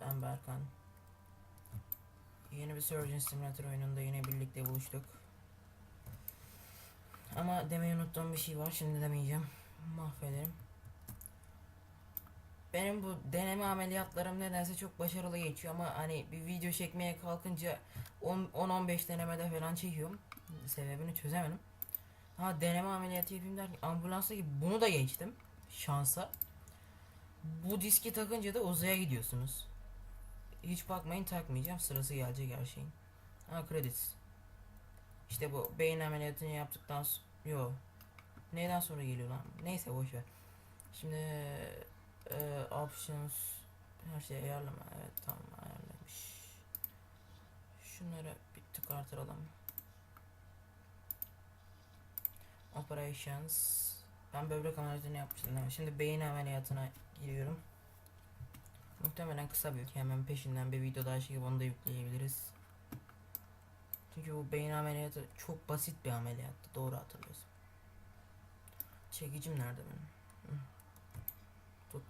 Ben Berkan. Yeni bir Surgeon Simulator oyununda yine birlikte buluştuk. Ama demeyi unuttuğum bir şey var. Şimdi demeyeceğim. Mahvederim. Benim bu deneme ameliyatlarım nedense çok başarılı geçiyor ama hani bir video çekmeye kalkınca 10-15 denemede falan çekiyorum. Sebebini çözemedim. Ha deneme ameliyatı yapayım derken ambulansa gibi bunu da geçtim. Şansa. Bu diski takınca da uzaya gidiyorsunuz. Hiç bakmayın takmayacağım. Sırası gelecek her şeyin. Ha credits. İşte bu beyin ameliyatını yaptıktan sonra... Yo. Neyden sonra geliyor lan? Neyse boş ver. Şimdi e, options her şeyi ayarlama. Evet tamam ayarlamış. Şunları bir tıkartıralım. Operations. Ben böbrek ameliyatını yapmıştım? Şimdi beyin ameliyatına giriyorum. Muhtemelen kısa bir hemen peşinden bir video daha çekip onu da yükleyebiliriz. Çünkü bu beyin ameliyatı çok basit bir ameliyattı. Doğru hatırlıyorsun. Çekicim nerede benim? Tut.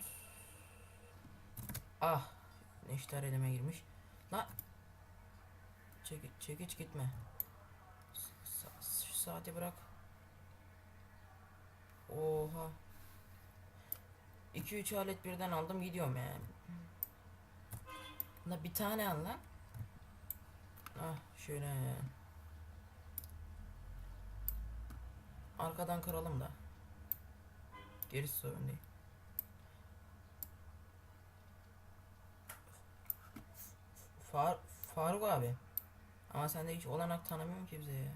Ah. Neşter elime girmiş. La. Çekiç, çekiç gitme. Şu saati bırak. Oha. 2-3 alet birden aldım gidiyorum yani. La bir tane al lan. Ah şöyle. Arkadan kıralım da. Gerisi sorun değil. Far Faruk abi. Ama sen de hiç olanak tanımıyorum ki bize ya.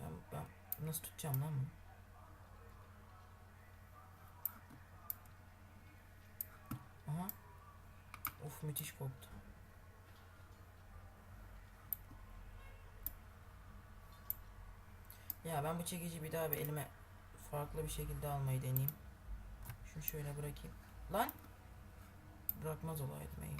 Ben, ben nasıl tutacağım lan bunu? Aha. Of müthiş koptu. Ya ben bu çekici bir daha bir elime farklı bir şekilde almayı deneyeyim. Şunu şöyle bırakayım. Lan! Bırakmaz olaydım eğim.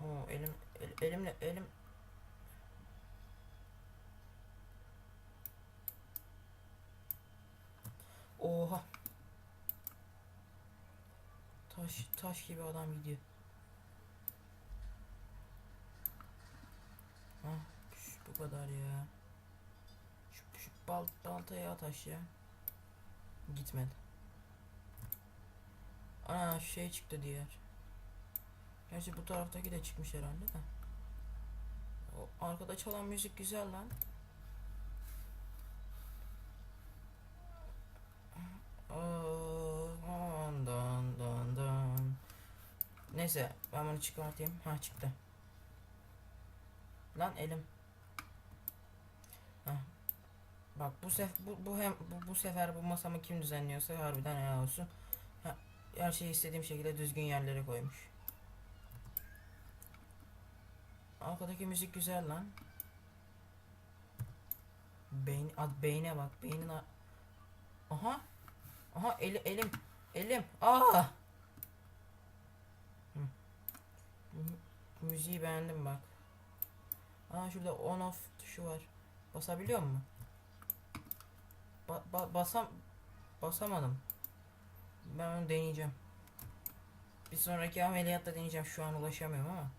Oo elim el- elimle elim Oha. Taş taş gibi adam gidiyor. Şu, bu kadar ya. Şu, şu bal, baltaya taş ya. Gitmedi. Ana şey çıktı diğer. Gerçi bu taraftaki de çıkmış herhalde de. O arkada çalan müzik güzel lan. Neyse ben bunu çıkartayım. Ha çıktı. Lan elim. Hah. Bak bu sef bu, bu hem bu, bu sefer bu masamı kim düzenliyorsa harbiden helal olsun. Ha, her şeyi istediğim şekilde düzgün yerlere koymuş. Arkadaki müzik güzel lan. Beyin ad beyne bak. Beynin Aha. Aha eli, elim. Elim. Aa. Müziği beğendim bak. Aa şurada on off tuşu var. Basabiliyor mu? Ba ba basam basamadım. Ben onu deneyeceğim. Bir sonraki ameliyatta deneyeceğim. Şu an ulaşamıyorum ama.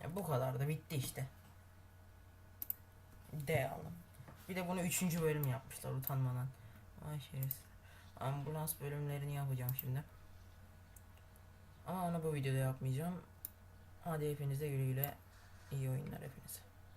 Ya bu kadar da bitti işte. D aldım. Bir de bunu üçüncü bölüm yapmışlar utanmadan. Ay şerefsiz. Ambulans bölümlerini yapacağım şimdi. Ama onu bu videoda yapmayacağım. Hadi hepinize güle güle iyi oyunlar hepinize.